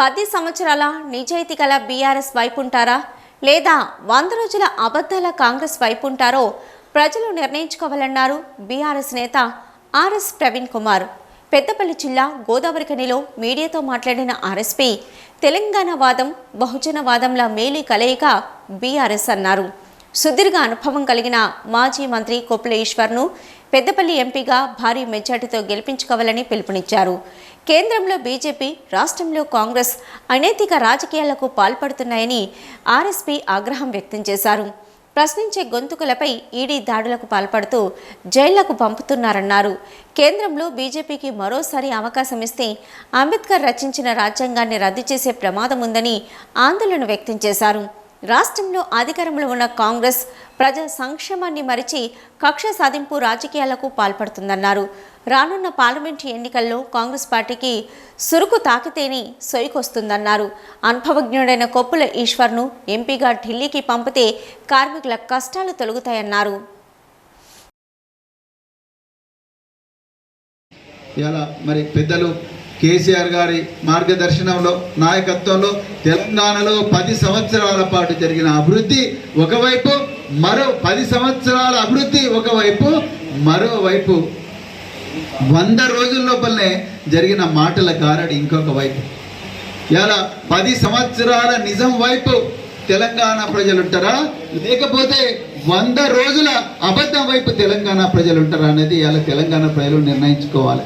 పది సంవత్సరాల నిజాయితీ గల బీఆర్ఎస్ వైపు ఉంటారా? లేదా వంద రోజుల అబద్ధాల కాంగ్రెస్ వైపు ఉంటారో ప్రజలు నిర్ణయించుకోవాలన్నారు బీఆర్ఎస్ నేత ఆర్ఎస్ ప్రవీణ్ కుమార్. పెద్దపల్లి జిల్లా గోదావరిఖనిలో మీడియాతో మాట్లాడిన ఆర్ఎస్పీ తెలంగాణ వాదం బహుజన వాదంల మేలి కలయిక బీఆర్ఎస్ అన్నారు. సుదీర్ఘ అనుభవం కలిగిన మాజీ మంత్రి కొప్పుల ఈశ్వర్ను పెద్దపల్లి ఎంపీగా భారీ మెజార్టీతో గెలిపించుకోవాలని పిలుపునిచ్చారు. కేంద్రంలో బీజేపీ రాష్ట్రంలో కాంగ్రెస్ అనైతిక రాజకీయాలకు పాల్పడుతున్నాయని ఆర్ఎస్పీ ఆగ్రహం వ్యక్తం చేశారు. ప్రశ్నించే గొంతుకులపై ఈడీ దాడులకు పాల్పడుతూ జైళ్ళకు పంపుతున్నారన్నారు. కేంద్రంలో బీజేపీకి మరోసారి అవకాశం ఇస్తే అంబేద్కర్ రచించిన రాజ్యాంగాన్ని రద్దు చేసే ప్రమాదం ఉందని ఆందోళన వ్యక్తం చేశారు. రాష్ట్రంలో అధికారంలో ఉన్న కాంగ్రెస్ ప్రజల సంక్షేమాన్ని మరిచి కక్ష సాధింపు రాజకీయాలకు పాల్పడుతుందన్నారు. రానున్న పార్లమెంటు ఎన్నికల్లో కాంగ్రెస్ పార్టీకి సురుకు తాకితేనే సొయికొస్తుందన్నారు. అనుభవజ్ఞుడైన కొప్పుల ఈశ్వర్ను ఎంపీగా ఢిల్లీకి పంపితే కార్మికుల కష్టాలు తొలుగుతాయన్నారు. ఇలా మరి పెద్దలు కేసీఆర్ గారి మార్గదర్శనంలో నాయకత్వంలో తెలంగాణలో పది సంవత్సరాల పాటు జరిగిన అభివృద్ధి ఒకవైపు మరో పది సంవత్సరాల అభివృద్ధి ఒకవైపు మరోవైపు వంద రోజుల లోపలనే జరిగిన మాటల గారడి ఇంకొక వైపు. ఇలా పది సంవత్సరాల నిజం వైపు తెలంగాణ ప్రజలు ఉంటారా లేకపోతే వంద రోజుల అబద్ధం వైపు తెలంగాణ ప్రజలు ఉంటారా అనేది ఇలా తెలంగాణ ప్రజలు నిర్ణయించుకోవాలి.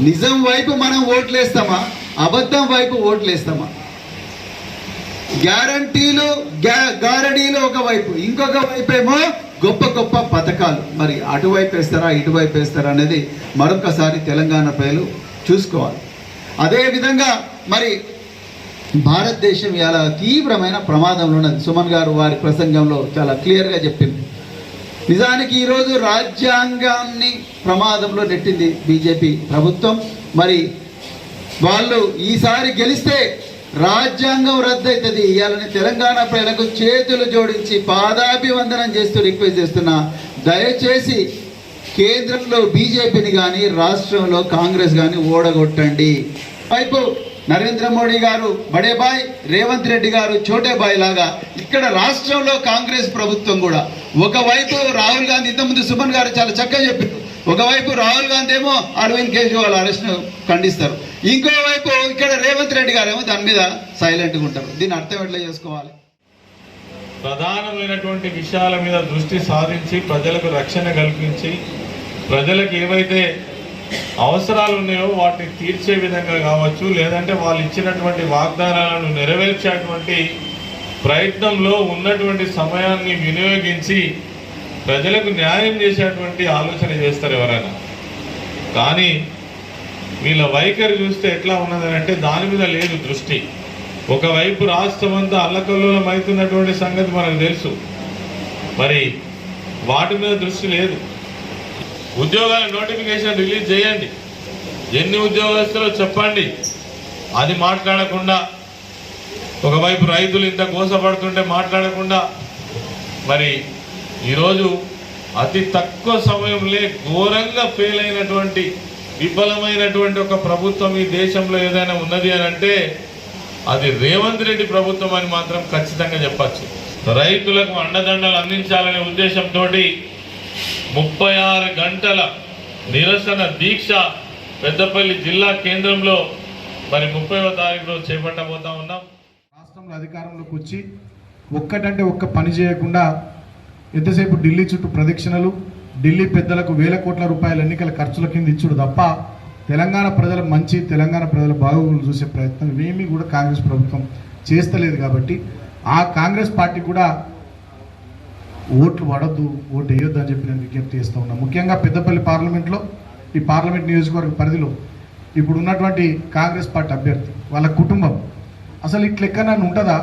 నిజం వైపు మనం ఓట్లేస్తామా? అబద్ధం వైపు ఓట్లేస్తామా? గ్యారంటీలు గ్యా గారడీలు ఒకవైపు ఇంకొక వైపు ఏమో గొప్ప గొప్ప పథకాలు. మరి అటువైపు వేస్తారా ఇటువైపు వేస్తారా అనేది మరొకసారి తెలంగాణ ప్రజలు చూసుకోవాలి. అదేవిధంగా మరి భారతదేశం ఇలా తీవ్రమైన ప్రమాదంలో ఉన్నది. సుమన్ గారు వారి ప్రసంగంలో చాలా క్లియర్గా చెప్పింది. నిజానికి ఈరోజు రాజ్యాంగాన్ని ప్రమాదంలో నెట్టింది బీజేపీ ప్రభుత్వం. మరి వాళ్ళు ఈసారి గెలిస్తే రాజ్యాంగం రద్దవుతుంది ఇవాళని తెలంగాణ ప్రజలకు చేతులు జోడించి పాదాభివందనం చేస్తూ రిక్వెస్ట్ చేస్తున్నా. దయచేసి కేంద్రంలో బీజేపీని కానీ రాష్ట్రంలో కాంగ్రెస్ కానీ ఓడగొట్టండి. వైపు నరేంద్ర మోడీ గారు బడేబాయ్ రేవంత్ రెడ్డి గారు చోటేబాయ్ లాగా. ఇక్కడ రాష్ట్రంలో కాంగ్రెస్ ప్రభుత్వం కూడా ఒకవైపు రాహుల్ గాంధీ ఇంతకుముందు సుమన్ గారు చాలా చక్కగా చెప్పారు. ఒకవైపు రాహుల్ గాంధీ ఏమో అరవింద్ కేజ్రీవాల్ అరెస్ట్ను ఖండిస్తారు. ఇంకోవైపు ఇక్కడ రేవంత్ రెడ్డి గారు ఏమో దాని మీద సైలెంట్గా ఉంటారు. దీని అర్థం ఎట్లా చేసుకోవాలి? ప్రధానమైనటువంటి విషయాల మీద దృష్టి సాధించి ప్రజలకు రక్షణ కల్పించి ప్రజలకు ఏవైతే అవసరాలు ఉన్నాయో వాటిని తీర్చే విధంగా కావచ్చు లేదంటే వాళ్ళు ఇచ్చినటువంటి వాగ్దానాలను నెరవేర్చేటువంటి ప్రయత్నంలో ఉన్నటువంటి సమయాన్ని వినియోగించి ప్రజలకు న్యాయం చేసేటువంటి ఆలోచన చేస్తారు ఎవరైనా. కానీ వీళ్ళ వైఖరి చూస్తే ఎట్లా ఉన్నదనంటే దాని మీద లేదు దృష్టి. ఒకవైపు రాష్ట్రం అంతా అల్లకల్లోలం అవుతున్నటువంటి సంగతి మనకు తెలుసు. మరి వాటి మీద దృష్టి లేదు. ఉద్యోగాల నోటిఫికేషన్ రిలీజ్ చేయండి. ఎన్ని ఉద్యోగస్తులో చెప్పండి. అది మాట్లాడకుండా ఒకవైపు రైతులు ఇంత కోసపడుతుంటే మాట్లాడకుండా మరి ఈరోజు అతి తక్కువ సమయంలో ఘోరంగా ఫెయిల్ అయినటువంటి విఫలమైనటువంటి ఒక ప్రభుత్వం ఈ దేశంలో ఏదైనా ఉన్నది అని అంటే అది రేవంత్ రెడ్డి ప్రభుత్వం అని మాత్రం ఖచ్చితంగా చెప్పచ్చు. రైతులకు అండదండలు అందించాలనే ఉద్దేశంతో ముప్పై ఆరు గంటల నిరసన దీక్ష పెద్దపల్లి జిల్లా కేంద్రంలో మరి ముప్పైవ తారీఖు రోజు చేపట్టబోతా ఉన్నాం. రాష్ట్రంలో అధికారంలోకి వచ్చి ఒక్కటంటే ఒక్క పని చేయకుండా ఎంతసేపు ఢిల్లీ చుట్టూ ప్రదక్షిణలు ఢిల్లీ పెద్దలకు వేల కోట్ల రూపాయల ఎన్నికల ఖర్చుల కింద ఇచ్చుడు తప్ప తెలంగాణ ప్రజల మంచి తెలంగాణ ప్రజల బాగోగులు చూసే ప్రయత్నం ఏమీ కూడా కాంగ్రెస్ ప్రభుత్వం చేస్తలేదు కాబట్టి ఆ కాంగ్రెస్ పార్టీ కూడా ఓట్లు పడద్దు ఓటు వేయొద్దు అని చెప్పి నేను విజ్ఞప్తి చేస్తూ ఉన్నా. ముఖ్యంగా పెద్దపల్లి పార్లమెంట్లో ఈ పార్లమెంట్ నియోజకవర్గ పరిధిలో ఇప్పుడు ఉన్నటువంటి కాంగ్రెస్ పార్టీ అభ్యర్థి వాళ్ళ కుటుంబం అసలు ఇట్లెక్కనన్ను ఉంటుందా?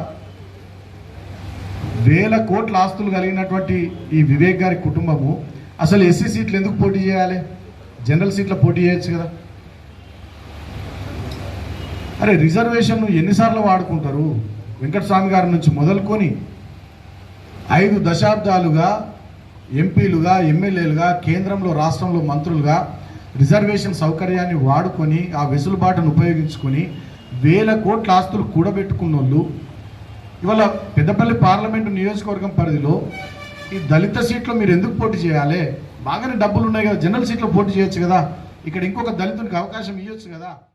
వేల కోట్ల ఆస్తులు కలిగినటువంటి ఈ వివేక్ గారి కుటుంబము అసలు ఎస్సీ సీట్లు ఎందుకు పోటీ చేయాలి? జనరల్ సీట్లో పోటీ చేయొచ్చు కదా. అరే రిజర్వేషన్ను ఎన్నిసార్లు వాడుకుంటారు? వెంకటస్వామి గారి నుంచి మొదలుకొని ఐదు దశాబ్దాలుగా ఎంపీలుగా ఎమ్మెల్యేలుగా కేంద్రంలో రాష్ట్రంలో మంత్రులుగా రిజర్వేషన్ సౌకర్యాన్ని వాడుకొని ఆ వెసులుబాటును ఉపయోగించుకొని వేల కోట్ల ఆస్తులు కూడబెట్టుకున్న వాళ్ళు ఇవాళ పెద్దపల్లి పార్లమెంటు నియోజకవర్గం పరిధిలో ఈ దళిత సీట్లో మీరు ఎందుకు పోటీ చేయాలి? బాగానే డబ్బులు ఉన్నాయి కదా జనరల్ సీట్లో పోటీ చేయొచ్చు కదా. ఇక్కడ ఇంకొక దళితునికి అవకాశం ఇవ్వచ్చు కదా.